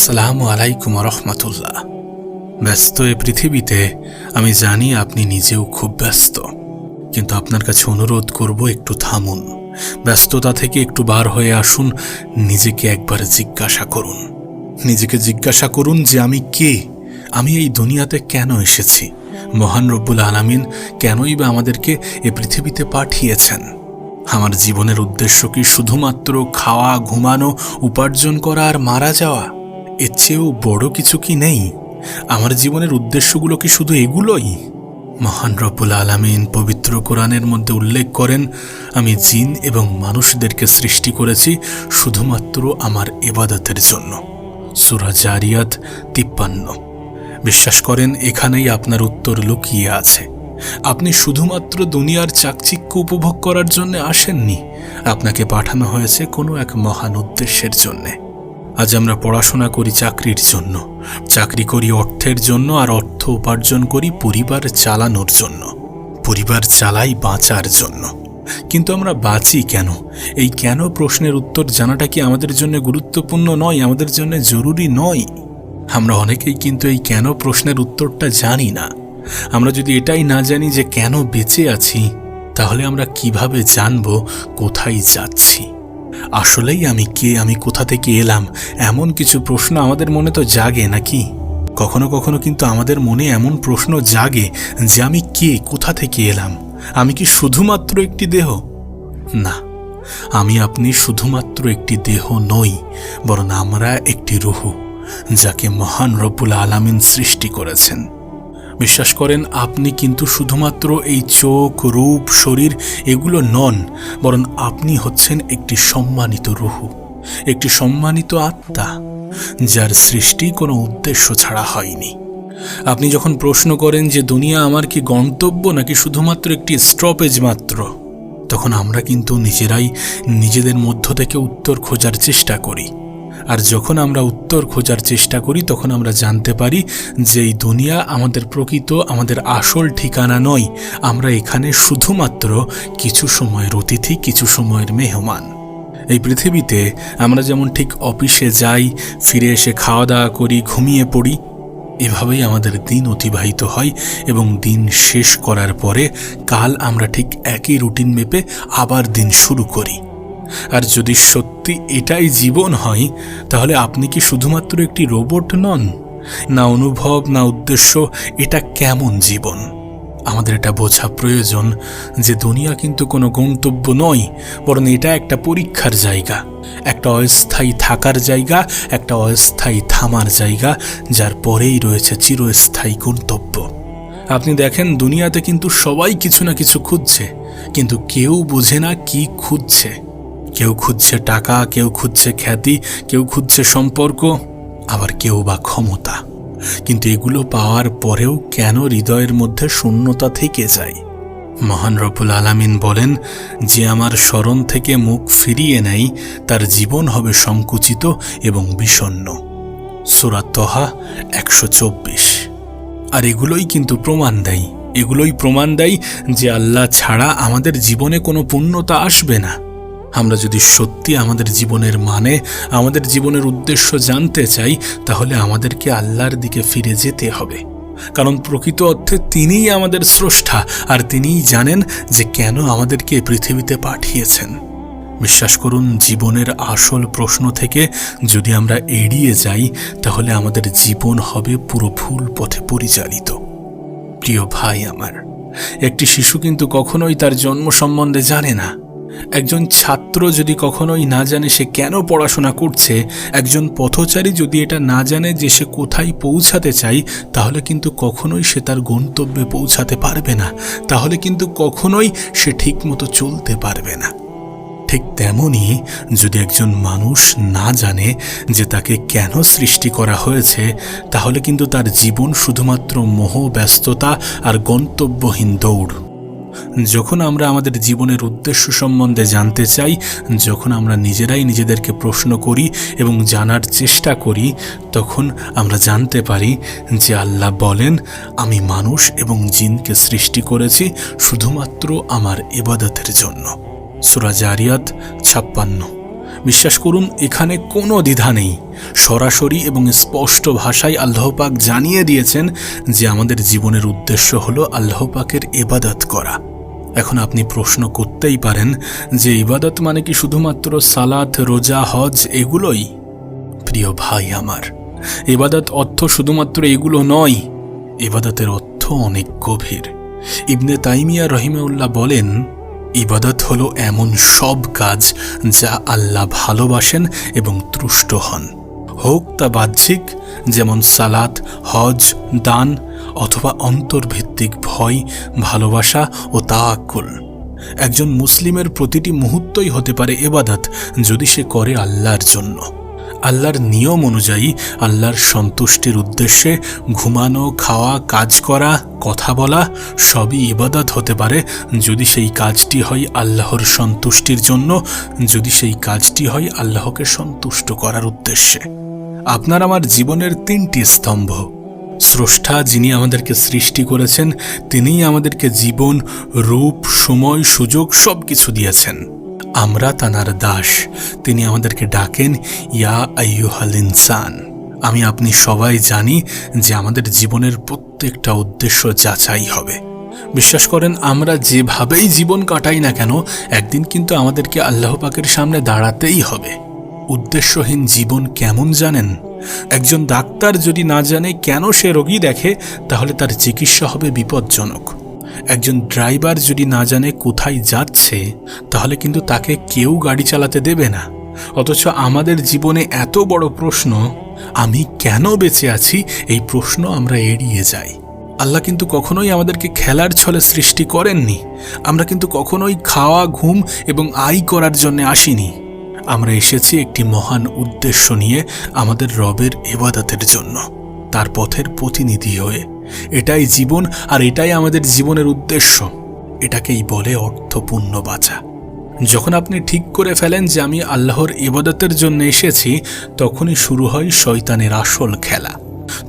আসসালামু আলাইকুম রহমতুল্লাহ ব্যস্ত এ পৃথিবীতে আমি জানি আপনি নিজেও খুব ব্যস্ত। কিন্তু আপনার কাছে অনুরোধ করব একটু থামুন। ব্যস্ততা থেকে একটু বার হয়ে আসুন, নিজেকে একবার জিজ্ঞাসা করুন। নিজেকে জিজ্ঞাসা করুন যে আমি কে? আমি এই দুনিয়াতে কেন এসেছি? মহান রব্বুল আলামিন কেনই বা আমাদেরকে এ পৃথিবীতে পাঠিয়েছেন? আমার জীবনের উদ্দেশ্য কি শুধুমাত্র খাওয়া, ঘুমানো, উপার্জন করা আর মারা যাওয়া? এর চেয়েও বড় কিছু কি নেই? আমার জীবনের উদ্দেশ্যগুলো কি শুধু এগুলোই? মহান রব্বুল আলামিন পবিত্র কোরআনের মধ্যে উল্লেখ করেন, আমি জিন এবং মানুষদেরকে সৃষ্টি করেছি শুধুমাত্র আমার এবাদতের জন্য। সুরা জারিয়াত তিপ্পান্ন। বিশ্বাস করেন, এখানেই আপনার উত্তর লুকিয়ে আছে। আপনি শুধুমাত্র দুনিয়ার চাকচিক্য উপভোগ করার জন্য আসেননি। আপনাকে পাঠানো হয়েছে কোনো এক মহান উদ্দেশ্যের জন্যে। আজ আমরা পড়াশোনা করি চাকরির জন্য। চাকরি করি অর্থের জন্য আর অর্থ উপার্জন করি পরিবার চালানোর জন্য। পরিবার চালাই বাঁচার জন্য। কিন্তু আমরা বাঁচি কেন? এই কেন প্রশ্নের উত্তর জানাটা কি আমাদের জন্য গুরুত্বপূর্ণ নয়, আমাদের জন্য জরুরি নয়? আমরা অনেকেই কিন্তু এই কেন প্রশ্নের উত্তরটা জানি না। আমরা যদি এটাই না জানি যে কেন বেঁচে আছি, তাহলে আমরা কীভাবে জানব, কোথায় যাচ্ছি? আসলেই আমি কে? আমি কোথা থেকে এলাম? এমন কিছু প্রশ্ন আমাদের মনে তো জাগে, নাকি? কখনো কখনো কিন্তু আমাদের মনে এমন প্রশ্ন জাগে যে আমি কে? কোথা থেকে এলাম? আমি কি শুধুমাত্র একটি দেহ? না, আমি আপনি শুধুমাত্র একটি দেহ নই, বরং আমরা একটি রুহু, যাকে মহান রব্বুল আলামিন সৃষ্টি করেছেন। বিশ্বাস করেন, আপনি কিন্তু শুধুমাত্র এই চোখ, রূপ, শরীর এগুলো নন, বরং আপনি হচ্ছেন একটি সম্মানিত রুহু, একটি সম্মানিত আত্মা, যার সৃষ্টি কোনো উদ্দেশ্য ছাড়া হয়নি। আপনি যখন প্রশ্ন করেন যে, দুনিয়া আমার কি গন্তব্য নাকি শুধুমাত্র একটি স্টপেজ মাত্র? তখন আমরা কিন্তু নিজেরাই নিজেদের মধ্য থেকে উত্তর খোঁজার চেষ্টা করি। আর যখন আমরা উত্তর খোঁজার চেষ্টা করি, তখন আমরা জানতে পারি যে এই দুনিয়া আমাদের প্রকৃত, আমাদের আসল ঠিকানা নয়। আমরা এখানে শুধুমাত্র কিছু সময়ের অতিথি, কিছু সময়ের মেহমান। এই পৃথিবীতে আমরা যেমন ঠিক অফিসে যাই, ফিরে এসে খাওয়া দাওয়া করি, ঘুমিয়ে পড়ি, এভাবেই আমাদের দিন অতিবাহিত হয় এবং দিন শেষ করার পরে কাল আমরা ঠিক একই রুটিন মেপে আবার দিন শুরু করি। আর যদি সত্যি এটাই জীবন হয়, তাহলে আপনি কি শুধুমাত্র একটি রোবট নন? না অনুভব, না উদ্দেশ্য, এটা কেমন জীবন? আমাদের এটা বোঝা প্রয়োজন যে দুনিয়া কিন্তু কোনো গন্তব্য নয়, বরং এটা একটা পরীক্ষার জায়গা, একটা অস্থায়ী থাকার জায়গা, একটা অস্থায়ী থামার জায়গা, যার পরেই রয়েছে চিরস্থায়ী গন্তব্য। আপনি দেখেন, দুনিয়াতে কিন্তু সবাই কিছু না কিছু খুঁজছে, কিন্তু কেউ বোঝে না কি খুঁজছে। কেউ খুঁজছে টাকা, কেউ খুঁজছে খ্যাতি, কেউ খুঁজছে সম্পর্ক, আবার কেউ বা ক্ষমতা। কিন্তু এগুলো পাওয়ার পরেও কেন হৃদয়ের মধ্যে শূন্যতা থেকে যায়? মহান রব্বুল আলামিন বলেন, যে আমার স্মরণ থেকে মুখ ফিরিয়ে নেয়, তার জীবন হবে সংকুচিত এবং বিষণ্ন সুরাত তহা একশো চব্বিশ। আর এগুলোই কিন্তু প্রমাণ দেয়। এগুলোই প্রমাণ দেয় যে আল্লাহ ছাড়া আমাদের জীবনে কোনো পূর্ণতা আসবে না। আমরা যদি সত্যি আমাদের জীবনের মানে আমাদের জীবনের উদ্দেশ্য জানতে চাই, তাহলে আমাদেরকে আল্লাহর দিকে ফিরে যেতে হবে। কারণ প্রকৃত অর্থে তিনিই আমাদের স্রষ্টা, আর তিনিই জানেন যে কেন আমাদেরকে পৃথিবীতে পাঠিয়েছেন। বিশ্বাস করুন, জীবনের আসল প্রশ্ন থেকে যদি আমরা এড়িয়ে যাই, তাহলে আমাদের জীবন হবে পুরো ভুল পথে পরিচালিত। প্রিয় ভাই আমার, একটি শিশু কিন্তু কখনোই তার জন্ম সম্বন্ধে জানে না। একজন ছাত্র যদি কখনোই না জানে সে কেন পড়াশোনা করছে, একজন পথচারী যদি এটা না জানে যে সে কোথায় পৌঁছাতে চাই, তাহলে কিন্তু কখনোই সে তার গন্তব্যে পৌঁছাতে পারবে না। তাহলে কিন্তু কখনোই সে ঠিকমতো চলতে পারবে না। ঠিক তেমনই যদি একজন মানুষ না জানে যে তাকে কেন সৃষ্টি করা হয়েছে, তাহলে কিন্তু তার জীবন শুধুমাত্র মোহ ব্যস্ততা আর গন্তব্যহীন দৌড়। যখন আমরা আমাদের জীবনের উদ্দেশ্য সম্বন্ধে জানতে চাই, যখন আমরা নিজেরাই নিজেদেরকে প্রশ্ন করি এবং জানার চেষ্টা করি, তখন আমরা জানতে পারি যে আল্লাহ বলেন, আমি মানুষ এবং জিনকে সৃষ্টি করেছি শুধুমাত্র আমার ইবাদতের জন্য। সুরাজ জারিয়াত ছাপ্পান্ন। বিশ্বাস করুন, এখানে কোনো দ্বিধা নেই। সরাসরি এবং স্পষ্ট ভাষায় আল্লাহপাক জানিয়ে দিয়েছেন যে আমাদের জীবনের উদ্দেশ্য হলো আল্লাহপাকের এবাদত করা। এখন আপনি প্রশ্ন করতেই পারেন যে ইবাদত মানে কি শুধুমাত্র সালাত, রোজা, হজ এগুলোই? প্রিয় ভাই আমার এবাদত অর্থ শুধুমাত্র এগুলো নয় এবাদতের অর্থ অনেক গভীর। ইবনে তাইমিয়া রহিমাউল্লাহ বলেন, ইবাদত হলো এমন সব কাজ যা আল্লাহ ভালোবাসেন এবং তুষ্ট হন। হোক তা বাহ্যিক, যেমন সালাত, হজ, দান, অথবা অন্তর্ভিত্তিক ভয়, ভালোবাসা ও তাকুল একজন মুসলিমের প্রতিটি মুহূর্তই হতে পারে এবাদাত যদি সে করে আল্লাহর জন্য। আল্লাহর নিয়ম অনুযায়ী আল্লাহর সন্তুষ্টির উদ্দেশ্যে ঘুমানো, খাওয়া, কাজ করা, কথা বলা সবই ইবাদত হতে পারে। যদি সেই কাজটি হয় আল্লাহর সন্তুষ্টির জন্য, যদি সেই কাজটি হয় আল্লাহকে সন্তুষ্ট করার উদ্দেশ্যে। আপনার আমার জীবনের তিনটি স্তম্ভ। স্রষ্টা যিনি আমাদেরকে সৃষ্টি করেছেন, তিনিই আমাদেরকে জীবন, রূপ, সময়, সুযোগ সব কিছু দিয়েছেন। আমরা তানার দাস। তিনি আমাদেরকে ডাকেন, ইয়া আইয়ুহাল ইনসান। আমি আপনি সবাই জানি যে আমাদের জীবনের প্রত্যেকটা উদ্দেশ্য যাচাই হবে। বিশ্বাস করেন, আমরা যেভাবেই জীবন কাটাই না কেন, একদিন কিন্তু আমাদেরকে আল্লাহ পাকের সামনে দাঁড়াতেই হবে। উদ্দেশ্যহীন জীবন কেমন জানেন? একজন ডাক্তার যদি না জানে কেন সে রোগী দেখে, তাহলে তার চিকিৎসা হবে বিপজ্জনক। একজন ড্রাইভার যদি না জানে কোথায় যাচ্ছে, তাহলে কিন্তু তাকে কেউ গাড়ি চালাতে দেবে না। অথচ আমাদের জীবনে এত বড় প্রশ্ন, আমি কেন বেঁচে আছি, এই প্রশ্ন আমরা এড়িয়ে যাই। আল্লাহ কিন্তু কখনোই আমাদেরকে খেলার ছলে সৃষ্টি করেননি। আমরা কিন্তু কখনোই খাওয়া, ঘুম এবং আয় করার জন্য আসিনি। আমরা এসেছি একটি মহান উদ্দেশ্য নিয়ে আমাদের রবের এবাদতের জন্য, তার পথের প্রতিনিধি হয়ে। এটাই জীবন আর এটাই আমাদের জীবনের উদ্দেশ্য। এটাকেই বলে অর্থপূর্ণ বাঁচা। যখন আপনি ঠিক করে ফেলেন যে আমি আল্লাহর ইবাদতের জন্য এসেছি, তখনই শুরু হয় শয়তানের আসল খেলা।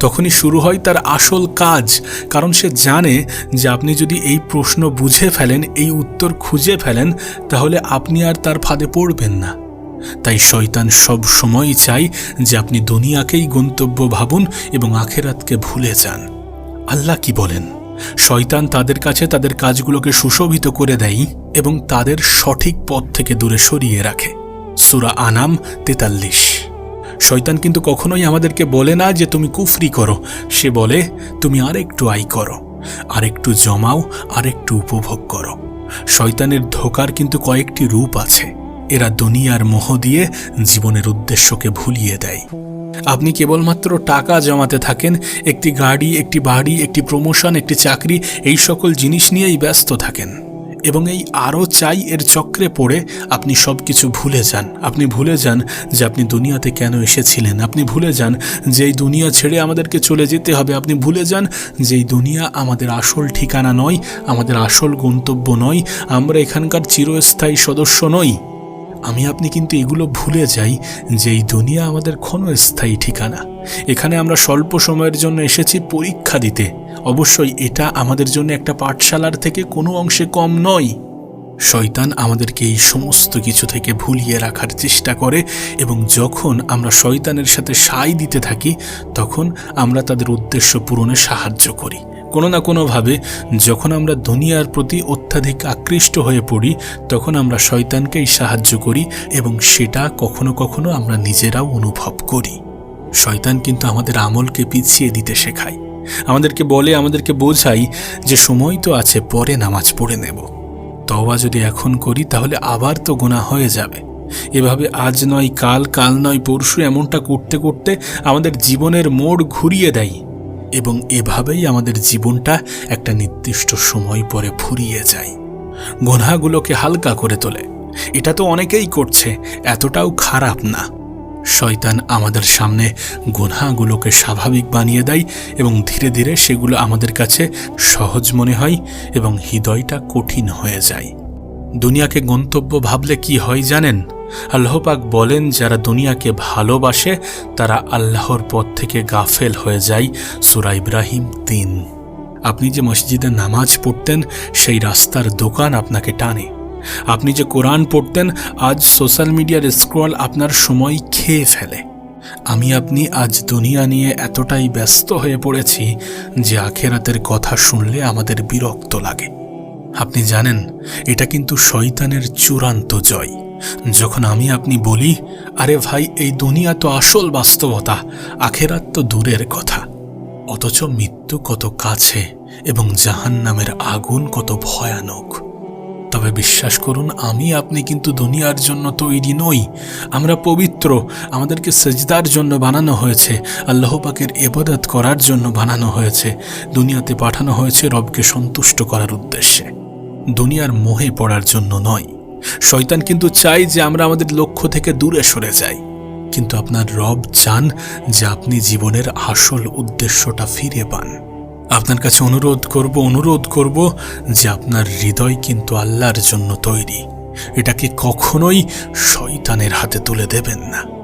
তখনই শুরু হয় তার আসল কাজ, কারণ সে জানে যে আপনি যদি এই প্রশ্ন বুঝে ফেলেন, এই উত্তর খুঁজে ফেলেন, তাহলে আপনি আর তার ফাঁদে পড়বেন না। তাই শয়তান সব সময়ই চাই যে আপনি দুনিয়াকেই গন্তব্য ভাবুন এবং আখেরাতকে ভুলে যান। আল্লাহ কি বলেন? শয়তান তাদের কাছে তাদের কাজগুলোকে সুশোভিত করে দেয় এবং তাদের সঠিক পথ থেকে দূরে সরিয়ে রাখে। সুরা আনাম তেতাল্লিশ। শয়তান কিন্তু কখনোই আমাদেরকে বলে না যে তুমি কুফরি করো। সে বলে, তুমি আরেকটু আয় করো, আরেকটু জমাও, আরেকটু উপভোগ করো। শয়তানের ধোকার কিন্তু কয়েকটি রূপ আছে। এরা দুনিয়ার মোহ দিয়ে জীবনের উদ্দেশ্যকে ভুলিয়ে দেয়। আপনি কেবলমাত্র টাকা জমাতে থাকেন, একটি গাড়ি, একটি বাড়ি, একটি প্রমোশন একটি চাকরি, এই সকল জিনিস নিয়েই ব্যস্ত থাকেন। এবং এই আরও চাই এর চক্রে পড়ে আপনি সব কিছু ভুলে যান। আপনি ভুলে যান যে আপনি দুনিয়াতে কেন এসেছিলেন। আপনি ভুলে যান যে এই দুনিয়া ছেড়ে আমাদেরকে চলে যেতে হবে। আপনি ভুলে যান যে এই দুনিয়া আমাদের আসল ঠিকানা নয়, আমাদের আসল গন্তব্য নয়। আমরা এখানকার চিরস্থায়ী সদস্য নই। আমি আপনি কিন্তু এগুলো ভুলে যাই যে এই দুনিয়া আমাদের ক্ষণস্থায়ী ঠিকানা। এখানে আমরা স্বল্প সময়ের জন্য এসেছি পরীক্ষা দিতে। অবশ্যই এটা আমাদের জন্য একটা পাঠশালার থেকে কোনো অংশে কম নয়। শয়তান আমাদেরকে এই সমস্ত কিছু থেকে ভুলিয়ে রাখার চেষ্টা করে এবং যখন আমরা শয়তানের সাথে সাই দিতে থাকি, তখন আমরা তাদের উদ্দেশ্য পূরণে সাহায্য করি। কোনো না কোনোভাবে যখন আমরা দুনিয়ার প্রতি অত্যাধিক আকৃষ্ট হয়ে পড়ি, তখন আমরা শয়তানকেই সাহায্য করি এবং সেটা কখনো কখনো আমরা নিজেরাও অনুভব করি। শয়তান কিন্তু আমাদের আমলকে পিছিয়ে দিতে শেখায়। আমাদেরকে বলে, আমাদেরকে বোঝাই যে সময় তো আছে, পরে নামাজ পড়ে নেব। তবা যদি এখন করি, তাহলে আবার তো গোনা হয়ে যাবে। এভাবে আজ নয়, কাল কাল নয়, পরশু এমনটা করতে করতে আমাদের জীবনের মোড় ঘুরিয়ে দেয়। এবং এভাবেই আমাদের জীবনটা একটা নির্দিষ্ট সময় পরে ফুরিয়ে যায়। গোনাগুলোকে হালকা করে তোলে। এটা তো অনেকেই করছে, এতটাও খারাপ না। শয়তান আমাদের সামনে গুনাগুলোকে স্বাভাবিক বানিয়ে দেয় এবং ধীরে ধীরে সেগুলো আমাদের কাছে সহজ মনে হয় এবং হৃদয়টা কঠিন হয়ে যায়। দুনিয়াকে গন্তব্য ভাবলে কি হয় জানেন? আল্লাহ পাক বলেন, যারা দুনিয়াকে ভালোবাসে, তারা আল্লাহর পথ থেকে গাফেল হয়ে যায়। সুরা ইব্রাহিম তিন। আপনি যে মসজিদে নামাজ পড়তেন, সেই রাস্তার দোকান আপনাকে টানে। আপনি যে কোরআন পড়তেন, আজ সোশ্যাল মিডিয়ার স্ক্রল আপনার সময় খেয়ে ফেলে। আমি, আপনি আজ দুনিয়া নিয়ে এতটাই ব্যস্ত হয়ে পড়েছি যে আখেরাতের কথা শুনলে আমাদের বিরক্ত লাগে। আপনি জানেন, এটা কিন্তু শয়তানের চূড়ান্ত জয়। যখন আমি আপনি বলি, আরে ভাই, এই দুনিয়া তো আসল বাস্তবতা, আখেরাত তো দূরের কথা। অথচ মৃত্যু কত কাছে এবং জাহান্নামের আগুন কত ভয়ানক। তবে বিশ্বাস করুন, আমি আপনি কিন্তু দুনিয়ার জন্য তৈরি নই। আমরা পবিত্র, আমাদেরকে সেজদার জন্য বানানো হয়েছে, আল্লাহ পাকের এবাদত করার জন্য বানানো হয়েছে, দুনিয়াতে পাঠানো হয়েছে রবকে সন্তুষ্ট করার উদ্দেশ্যে। দুনিয়ার মোহে পড়ার জন্য নয়। শয়তান কিন্তু চাই যে আমরা আমাদের লক্ষ্য থেকে দূরে সরে যাই। কিন্তু আপনার রব চান যে আপনি জীবনের আসল উদ্দেশ্যটা ফিরে পান। আপনার কাছে অনুরোধ করব অনুরোধ করব যে আপনার হৃদয় কিন্তু আল্লাহর জন্য তৈরি। এটাকে কখনোই শয়তানের হাতে তুলে দেবেন না।